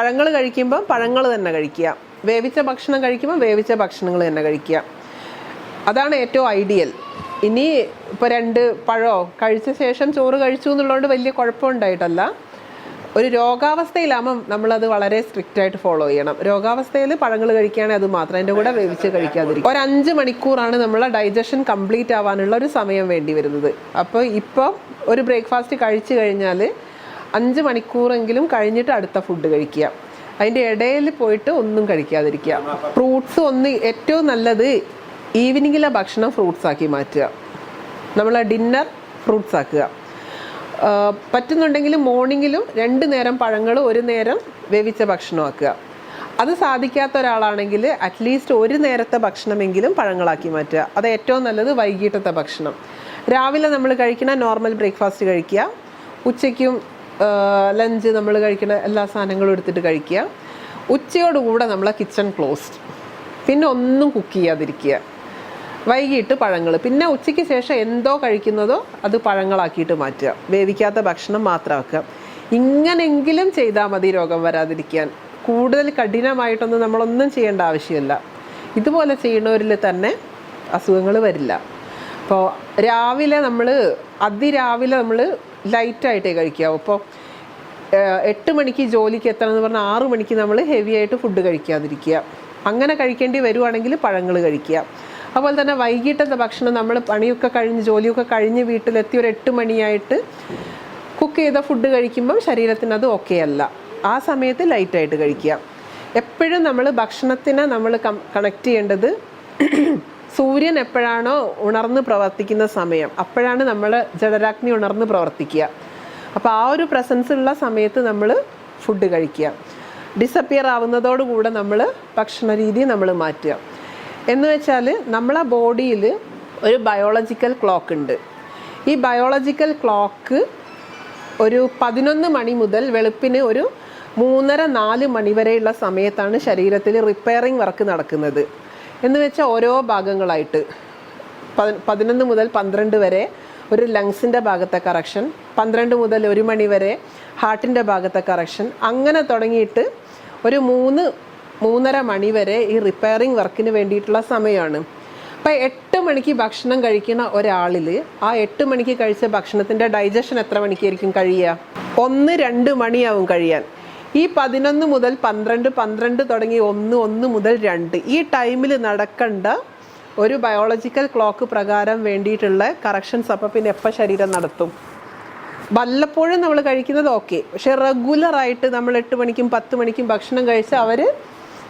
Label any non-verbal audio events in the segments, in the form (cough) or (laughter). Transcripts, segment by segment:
പഴങ്ങൾ കഴിക്കുമ്പോൾ പഴങ്ങൾ തന്നെ കഴിക്കുക. വേവിച്ച ഭക്ഷണം കഴിക്കുമ്പോൾ വേവിച്ച ഭക്ഷണങ്ങൾ തന്നെ കഴിക്കുക. അതാണ് ഏറ്റവും ഐഡിയൽ ഇനി ഇപ്പോൾ രണ്ട് പഴമോ കഴിച്ച ശേഷം ചോറ് കഴിച്ചു എന്നുള്ളതുകൊണ്ട് വലിയ കുഴപ്പമുണ്ടായിട്ടല്ല. ഒരു രോഗാവസ്ഥയിലാകുമ്പം നമ്മളത് വളരെ സ്ട്രിക്റ്റ് ആയിട്ട് ഫോളോ ചെയ്യണം. രോഗാവസ്ഥയിൽ പഴങ്ങൾ കഴിക്കുകയാണെങ്കിൽ അത് മാത്രം. അതിന്റെ കൂടെ വേവിച്ച് കഴിക്കാതിരിക്കും ഒരു അഞ്ച് മണിക്കൂറാണ് നമ്മളെ ഡൈജഷൻ കംപ്ലീറ്റ് ആവാനുള്ള ഒരു സമയം വേണ്ടി വരുന്നത്. അപ്പോൾ ഇപ്പോൾ ഒരു ബ്രേക്ക്ഫാസ്റ്റ് കഴിച്ചു കഴിഞ്ഞാൽ അഞ്ച് മണിക്കൂറെങ്കിലും കഴിഞ്ഞിട്ട് അടുത്ത ഫുഡ് കഴിക്കുക. അതിന്റെ ഇടയിൽ പോയിട്ട് ഒന്നും കഴിക്കാതിരിക്കുക. ഫ്രൂട്ട്സ് ഒന്ന് ഏറ്റവും നല്ലത് ഈവനിങ്ങിലെ ഭക്ഷണം ഫ്രൂട്ട്സ് ആക്കി മാറ്റുക. നമ്മൾ ഡിന്നർ ഫ്രൂട്ട്സ് ആക്കുക. പറ്റുന്നുണ്ടെങ്കിൽ മോർണിംഗിലും രണ്ട് നേരം പഴങ്ങൾ ഒരു നേരം വേവിച്ച ഭക്ഷണം ആക്കുക. അത് സാധിക്കാത്ത ഒരാളാണെങ്കിൽ അറ്റ്ലീസ്റ്റ് ഒരു നേരത്തെ ഭക്ഷണമെങ്കിലും പഴങ്ങളാക്കി മാറ്റുക. അത് ഏറ്റവും നല്ലത് വൈകിട്ടത്തെ ഭക്ഷണം. രാവിലെ നമ്മൾ കഴിക്കുന്ന നോർമൽ ബ്രേക്ക്ഫാസ്റ്റ് കഴിക്കുക. ഉച്ചയ്ക്കും ലഞ്ച് നമ്മൾ കഴിക്കുന്ന എല്ലാ സാധനങ്ങളും എടുത്തിട്ട് കഴിക്കുക. ഉച്ചയോടുകൂടെ നമ്മൾ കിച്ചൺ ക്ലോസ്ഡ് പിന്നെ ഒന്നും കുക്ക് ചെയ്യാതിരിക്കുക. വൈകിട്ട് പഴങ്ങൾ പിന്നെ ഉച്ചയ്ക്ക് ശേഷം എന്തോ കഴിക്കുന്നതോ അത് പഴങ്ങളാക്കിയിട്ട് മാറ്റുക. വേവിക്കാത്ത ഭക്ഷണം മാത്രമാക്കുക. ഇങ്ങനെങ്കിലും ചെയ്താൽ മതി രോഗം വരാതിരിക്കാൻ. കൂടുതൽ കഠിനമായിട്ടൊന്നും നമ്മളൊന്നും ചെയ്യേണ്ട ആവശ്യമില്ല. ഇതുപോലെ ചെയ്യുന്നവരിൽ തന്നെ അസുഖങ്ങൾ വരില്ല. അപ്പോൾ രാവിലെ നമ്മൾ അതിരാവിലെ നമ്മൾ ലൈറ്റായിട്ടേ കഴിക്കാവൂ. ഇപ്പോൾ എട്ട് മണിക്ക് ജോലിക്ക് എത്തണം എന്ന് പറഞ്ഞാൽ ആറു മണിക്ക് നമ്മൾ ഹെവി ആയിട്ട് ഫുഡ് കഴിക്കാതിരിക്കുക. അങ്ങനെ കഴിക്കേണ്ടി വരുവാണെങ്കിൽ പഴങ്ങൾ കഴിക്കുക. അതുപോലെ തന്നെ വൈകിട്ടത്തെ ഭക്ഷണം നമ്മൾ പണിയൊക്കെ കഴിഞ്ഞ് ജോലിയൊക്കെ കഴിഞ്ഞ് വീട്ടിലെത്തി ഒരു എട്ട് മണിയായിട്ട് കുക്ക് ചെയ്ത ഫുഡ് കഴിക്കുമ്പം ശരീരത്തിന് അത് ഓക്കെ അല്ല. ആ സമയത്ത് ലൈറ്റായിട്ട് കഴിക്കുക. എപ്പോഴും നമ്മൾ ഭക്ഷണത്തിനെ നമ്മൾ കണക്ട് ചെയ്യേണ്ടത് (clears throat) സൂര്യൻ എപ്പോഴാണോ ഉണർന്ന് പ്രവർത്തിക്കുന്ന സമയം. അപ്പോഴാണ് നമ്മൾ ജഡരാഗ്നി ഉണർന്ന് പ്രവർത്തിക്കുക. അപ്പോൾ ആ ഒരു പ്രസൻസ് ഉള്ള സമയത്ത് നമ്മൾ ഫുഡ് കഴിക്കുക. ഡിസപ്പിയർ ആവുന്നതോടുകൂടെ നമ്മൾ ഭക്ഷണ രീതി നമ്മൾ മാറ്റുക. എന്ന് വെച്ചാൽ നമ്മളെ ബോഡിയിൽ ഒരു ബയോളജിക്കൽ ക്ലോക്ക് ഉണ്ട്. ഈ ബയോളജിക്കൽ ക്ലോക്ക് ഒരു പതിനൊന്ന് മണി മുതൽ വെളുപ്പിന് ഒരു മൂന്നര നാല് മണി വരെയുള്ള സമയത്താണ് ശരീരത്തിൽ റിപ്പയറിംഗ് വർക്ക് നടക്കുന്നത്. എന്ന് വെച്ചാൽ ഓരോ ഭാഗങ്ങളായിട്ട്. പതി- പതിനൊന്ന് മുതൽ പന്ത്രണ്ട് വരെ ഒരു ലങ്സിന്റെ ഭാഗത്തെ കറക്ഷൻ പന്ത്രണ്ട് മുതൽ ഒരു മണി വരെ ഹാർട്ടിന്റെ ഭാഗത്തെ കറക്ഷൻ അങ്ങനെ തുടങ്ങിയിട്ട് ഒരു മൂന്ന് മൂന്നര മണി വരെ ഈ റിപ്പയറിംഗ് വർക്കിന് വേണ്ടിയിട്ടുള്ള സമയമാണ്. അപ്പം എട്ട് മണിക്ക് ഭക്ഷണം കഴിക്കുന്ന ഒരാളിൽ ആ എട്ട് മണിക്ക് കഴിച്ച ഭക്ഷണത്തിന്റെ ഡൈജഷൻ എത്ര മണിക്കായിരിക്കും കഴിയുക? ഒന്ന് രണ്ട് മണിയാവും കഴിയാൻ. ഈ പതിനൊന്ന് മുതൽ പന്ത്രണ്ട് പന്ത്രണ്ട് തുടങ്ങി ഒന്ന് ഒന്ന് മുതൽ രണ്ട്. ഈ ടൈമിൽ നടക്കേണ്ട ഒരു ബയോളജിക്കൽ ക്ലോക്ക് പ്രകാരം വേണ്ടിയിട്ടുള്ള കറക്ഷൻസ് അപ്പോൾ പിന്നെ എപ്പോൾ ശരീരം നടത്തും? വല്ലപ്പോഴും നമ്മൾ കഴിക്കുന്നത് ഓക്കെ പക്ഷേ റെഗുലറായിട്ട് നമ്മൾ എട്ട് മണിക്കും പത്ത് മണിക്കും ഭക്ഷണം കഴിച്ച് അവർ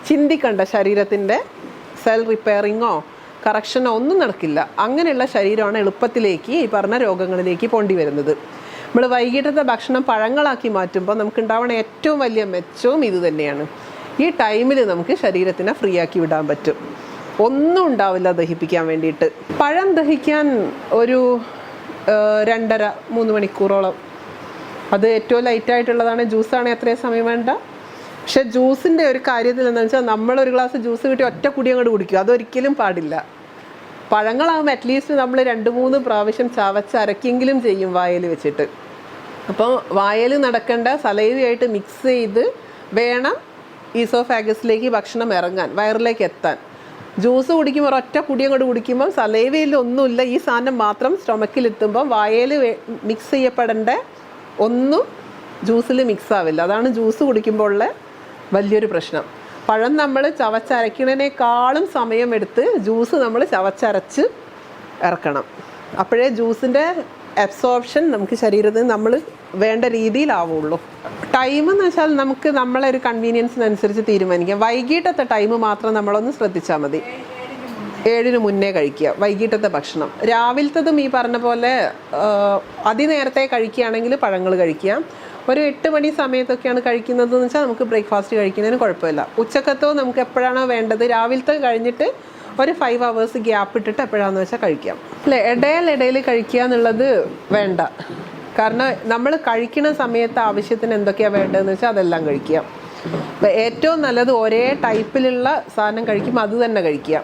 ചിന്തിക്കണ്ട ശരീരത്തിന്റെ സെൽ റിപ്പയറിങ്ങോ കറക്ഷനോ ഒന്നും നടക്കില്ല. അങ്ങനെയുള്ള ശരീരമാണ് എളുപ്പത്തിലേക്ക് ഈ പറഞ്ഞ രോഗങ്ങളിലേക്ക് പോണ്ടി വരുന്നത്. നമ്മൾ വൈകിട്ടത്തെ ഭക്ഷണം പഴങ്ങളാക്കി മാറ്റുമ്പോൾ നമുക്ക് ഉണ്ടാവണ ഏറ്റവും വലിയ മെച്ചവും ഇത് തന്നെയാണ്. ഈ ടൈമിൽ നമുക്ക് ശരീരത്തിനെ ഫ്രീ ആക്കി വിടാൻ പറ്റും. ഒന്നും ഉണ്ടാവില്ല ദഹിപ്പിക്കാൻ വേണ്ടിയിട്ട്. പഴം ദഹിക്കാൻ ഒരു രണ്ടര മൂന്ന് മണിക്കൂറോളം. അത് ഏറ്റവും ലൈറ്റായിട്ടുള്ളതാണ് ജ്യൂസാണെങ്കിൽ അത്രയും സമയം വേണ്ട. പക്ഷെ ജ്യൂസിന്റെ ഒരു കാര്യത്തിൽ എന്താണെന്ന് വെച്ചാൽ നമ്മളൊരു ഗ്ലാസ് ജ്യൂസ് കിട്ടി ഒറ്റ കുടി അങ്ങോട്ട് കുടിക്കും. അതൊരിക്കലും പാടില്ല. പഴങ്ങളാകുമ്പോൾ അറ്റ്ലീസ്റ്റ് നമ്മൾ രണ്ട് മൂന്ന് പ്രാവശ്യം ചവച്ചരക്കെങ്കിലും ചെയ്യും വായൽ വെച്ചിട്ട്. അപ്പോൾ വായൽ നടക്കേണ്ട സലൈവയായിട്ട് മിക്സ് ചെയ്ത് വേണം ഈസോഫാഗസിലേക്ക് ഭക്ഷണം ഇറങ്ങാൻ വയറിലേക്ക് എത്താൻ. ജ്യൂസ് കുടിക്കുമ്പോൾ ഒരൊറ്റ കുടി അങ്ങോട്ട് കുടിക്കുമ്പോൾ സലൈവയിൽ ഒന്നുമില്ല. ഈ സാധനം മാത്രം സ്റ്റൊമക്കിലെത്തുമ്പോൾ വായയിൽ മിക്സ് ചെയ്യപ്പെടേണ്ട ഒന്നും ജ്യൂസിൽ മിക്സ് ആവില്ല. അതാണ് ജ്യൂസ് കുടിക്കുമ്പോൾ ഉള്ള വലിയൊരു പ്രശ്നം. പഴം നമ്മൾ ചവച്ചരയ്ക്കുന്നതിനേക്കാളും സമയമെടുത്ത് ജ്യൂസ് നമ്മൾ ചവച്ചരച്ച് ഇറക്കണം. അപ്പോഴേ ജ്യൂസിന്റെ അബ്സോർപ്ഷൻ നമുക്ക് ശരീരത്തിൽ നമ്മൾ വേണ്ട രീതിയിലാവുള്ളൂ. ടൈം എന്ന് വെച്ചാൽ നമുക്ക് നമ്മളെ ഒരു കൺവീനിയൻസിനനുസരിച്ച് തീരുമാനിക്കാം. വൈകിട്ടത്തെ ടൈം മാത്രം നമ്മളൊന്ന് ശ്രദ്ധിച്ചാൽ മതി. ഏഴിന് മുന്നേ കഴിക്കുക വൈകിട്ടത്തെ ഭക്ഷണം. രാവിലത്തതും ഈ പറഞ്ഞ പോലെ അതിനേരത്തെ കഴിക്കുകയാണെങ്കിൽ പഴങ്ങൾ കഴിക്കുക. ഒരു എട്ട് മണി സമയത്തൊക്കെയാണ് കഴിക്കുന്നത് എന്ന് വെച്ചാൽ നമുക്ക് ബ്രേക്ക്ഫാസ്റ്റ് കഴിക്കുന്നതിന് കുഴപ്പമില്ല. ഉച്ചക്കത്തോ നമുക്ക് എപ്പോഴാണോ വേണ്ടത് രാവിലത്തെ കഴിഞ്ഞിട്ട് ഒരു ഫൈവ് അവേഴ്സ് ഗ്യാപ്പ് ഇട്ടിട്ട് എപ്പോഴാണെന്ന് വെച്ചാൽ കഴിക്കാം. അല്ലേ? ഇടയിൽ ഇടയിൽ കഴിക്കുക എന്നുള്ളത് വേണ്ട. കാരണം നമ്മൾ കഴിക്കുന്ന സമയത്ത് ആവശ്യത്തിന് എന്തൊക്കെയാണ് വേണ്ടതെന്ന് വെച്ചാൽ അതെല്ലാം കഴിക്കുക. ഏറ്റവും നല്ലത് ഒരേ ടൈപ്പിലുള്ള സാധനം കഴിക്കുമ്പോൾ അത് തന്നെ കഴിക്കുക.